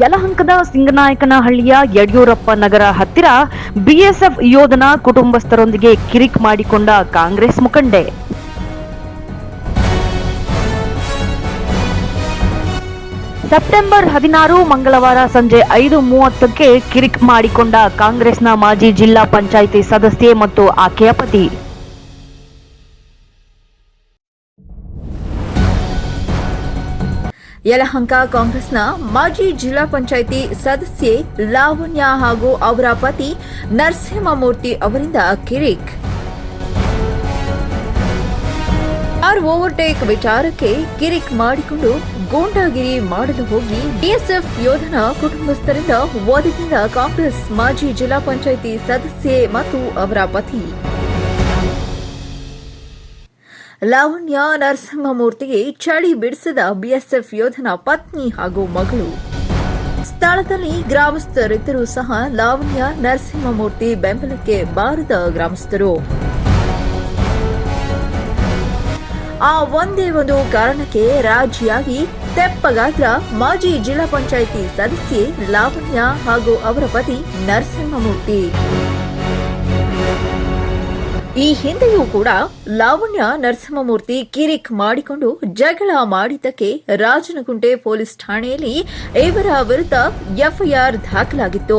ಯಲಹಂಕದ ಸಿಂಗನಾಯಕನಹಳ್ಳಿಯ ಯಡಿಯೂರಪ್ಪ ನಗರ ಹತ್ತಿರ ಬಿಎಸ್ಎಫ್ ಯೋಧನ ಕುಟುಂಬಸ್ಥರೊಂದಿಗೆ ಕಿರಿಕ್ ಮಾಡಿಕೊಂಡ ಕಾಂಗ್ರೆಸ್ ಮುಖಂಡೆ. ಸೆಪ್ಟೆಂಬರ್ ಹದಿನಾರು ಮಂಗಳವಾರ ಸಂಜೆ ಐದು ಮೂವತ್ತಕ್ಕೆ ಕಿರಿಕ್ ಮಾಡಿಕೊಂಡ ಕಾಂಗ್ರೆಸ್ನ ಮಾಜಿ ಜಿಲ್ಲಾ ಪಂಚಾಯಿತಿ ಸದಸ್ಯೆ ಮತ್ತು ಆಕೆಯ ಪತಿ. ಯಲಹಂಕ ಕಾಂಗ್ರೆಸ್ನ ಮಾಜಿ ಜಿಲ್ಲಾ ಪಂಚಾಯಿತಿ ಸದಸ್ಯೆ ಲಾವಣ್ಯ ಹಾಗೂ ಅವರ ಪತಿ ನರಸಿಂಹಮೂರ್ತಿ ಅವರಿಂದ ಕಿರಿಕ್. ಕಾರ್ ಓವರ್ಟೇಕ್ ವಿಚಾರಕ್ಕೆ ಕಿರಿಕ್ ಮಾಡಿಕೊಂಡು ಗೂಂಡಾಗಿರಿ ಮಾಡಲು ಹೋಗಿ ಬಿಎಸ್ಎಫ್ ಯೋಧನ ಕುಟುಂಬಸ್ಥರಿಂದ ಒದಗಿದ ಕಾಂಗ್ರೆಸ್ ಮಾಜಿ ಜಿಲ್ಲಾ ಪಂಚಾಯಿತಿ ಸದಸ್ಯೆ ಮತ್ತು ಅವರ ಪತಿ. ಲಾವಣ್ಯ ನರಸಿಂಹಮೂರ್ತಿಗೆ ಚಳಿ ಬಿಡಿಸಿದ ಬಿಎಸ್ಎಫ್ ಯೋಧನ ಪತ್ನಿ ಹಾಗೂ ಮಗಳು. ಸ್ಥಳದಲ್ಲಿ ಗ್ರಾಮಸ್ಥರಿದ್ದರೂ ಸಹ ಲಾವಣ್ಯ ನರಸಿಂಹಮೂರ್ತಿ ಬೆಂಬಲಕ್ಕೆ ಬಾರದ ಗ್ರಾಮಸ್ಥರು. ಆ ಒಂದೇ ಒಂದು ಕಾರಣಕ್ಕೆ ರಾಜಿಯಾಗಿ ತೆಪ್ಪಗಾತ್ರ ಮಾಜಿ ಜಿಲ್ಲಾ ಪಂಚಾಯಿತಿ ಸದಸ್ಯೆ ಲಾವಣ್ಯ ಹಾಗೂ ಅವರ ಪತಿ ನರಸಿಂಹಮೂರ್ತಿ. ಈ ಹಿಂದೆಯೂ ಕೂಡ ಲಾವಣ್ಯ ನರಸಿಂಹಮೂರ್ತಿ ಕಿರಿಕ್ ಮಾಡಿಕೊಂಡು ಜಗಳ ಮಾಡಿದ್ದಕ್ಕೆ ರಾಜನಗುಂಟೆ ಪೊಲೀಸ್ ಠಾಣೆಯಲ್ಲಿ ಇವರ ವಿರುದ್ಧ ಎಫ್ಐಆರ್ ದಾಖಲಾಗಿತ್ತು.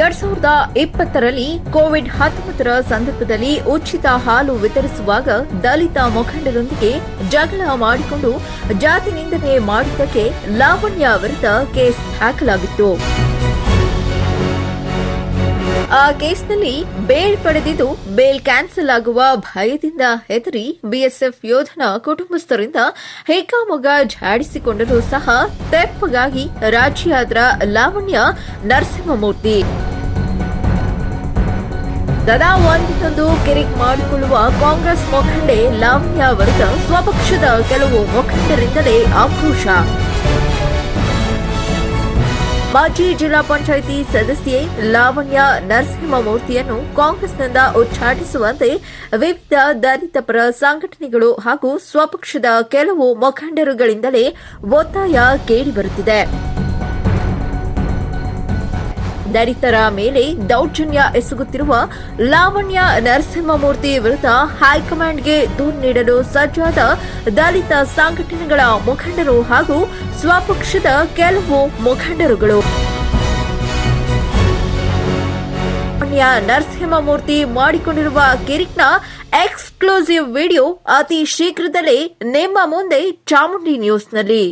ಎರಡ್ ಸಾವಿರದ ಇಪ್ಪತ್ತರಲ್ಲಿ ಕೋವಿಡ್ ಹತ್ತೊಂಬತ್ತರ ಸಂದರ್ಭದಲ್ಲಿ ಉಚಿತ ಹಾಲು ವಿತರಿಸುವಾಗ ದಲಿತ ಮುಖಂಡರೊಂದಿಗೆ ಜಗಳ ಮಾಡಿಕೊಂಡು ಜಾತಿ ನಿಂದನೆ ಮಾಡಿದ್ದಕ್ಕೆ ಲಾವಣ್ಯ ವಿರುದ್ಧ ಕೇಸ್ ದಾಖಲಾಗಿತ್ತು. ಆ ಕೇಸ್ನಲ್ಲಿ ಬೇಲ್ ಪಡೆದಿದ್ದು ಬೇಲ್ ಕ್ಯಾನ್ಸಲ್ ಆಗುವ ಭಯದಿಂದ ಹೆದರಿ ಬಿಎಸ್ಎಫ್ ಯೋಧನ ಕುಟುಂಬಸ್ಥರಿಂದ ಹೇಕಾಮೊಗ ಝಾಡಿಸಿಕೊಂಡರೂ ಸಹ ತೆಪ್ಪಗಾಗಿ ರಾಜಿಯಾದ್ರ ಲಾವಣ್ಯ ನರಸಿಂಹಮೂರ್ತಿ. ಸದಾ ಒಂದಿನೊಂದು ಕಿರಿಕ್ ಮಾಡಿಕೊಳ್ಳುವ ಕಾಂಗ್ರೆಸ್ ಮುಖಂಡೆ ಲಾವಣ್ಯ ವಿರುದ್ಧ ಸ್ವಪಕ್ಷದ ಕೆಲವು ಮುಖಂಡರಿಂದಲೇ ಆಕ್ರೋಶ. ಮಾಜಿ ಜಿಲ್ಲಾ ಪಂಚಾಯಿತಿ ಸದಸ್ಯೆ ಲಾವಣ್ಯ ನರಸಿಂಹಮೂರ್ತಿಯನ್ನು ಕಾಂಗ್ರೆಸ್ನಿಂದ ಉಚ್ಚಾಟಿಸುವಂತೆ ವಿವಿಧ ದಲಿತ ಪರ ಸಂಘಟನೆಗಳು ಹಾಗೂ ಸ್ವಪಕ್ಷದ ಕೆಲವು ಮುಖಂಡರುಗಳಿಂದಲೇ ಒತ್ತಾಯ ಕೇಳಿಬರುತ್ತಿದೆ ದಲಿತರ ಮೇಲೆ ದೌರ್ಜನ್ಯ ಎಸಗುತ್ತಿರುವ ಲಾವಣ್ಯ ನರಸಿಂಹಮೂರ್ತಿ ವಿರುದ್ಧ ಹೈಕಮಾಂಡ್ಗೆ ದೂರು ನೀಡಲು ಸಜ್ಜಾದ ದಲಿತ ಸಂಘಟನೆಗಳ ಮುಖಂಡರು ಹಾಗೂ ಸ್ವಪಕ್ಷದ ಕೆಲವು ಮುಖಂಡರುಗಳು. ನರಸಿಂಹಮೂರ್ತಿ ಮಾಡಿಕೊಂಡಿರುವ ಕಿರಿಕ್ನ ಎಕ್ಸ್ಕ್ಲೂಸಿವ್ ವಿಡಿಯೋ ಅತಿ ಶೀಘ್ರದಲ್ಲೇ ನಿಮ್ಮ ಮುಂದೆ ಚಾಮುಂಡಿ ನ್ಯೂಸ್ನಲ್ಲಿ.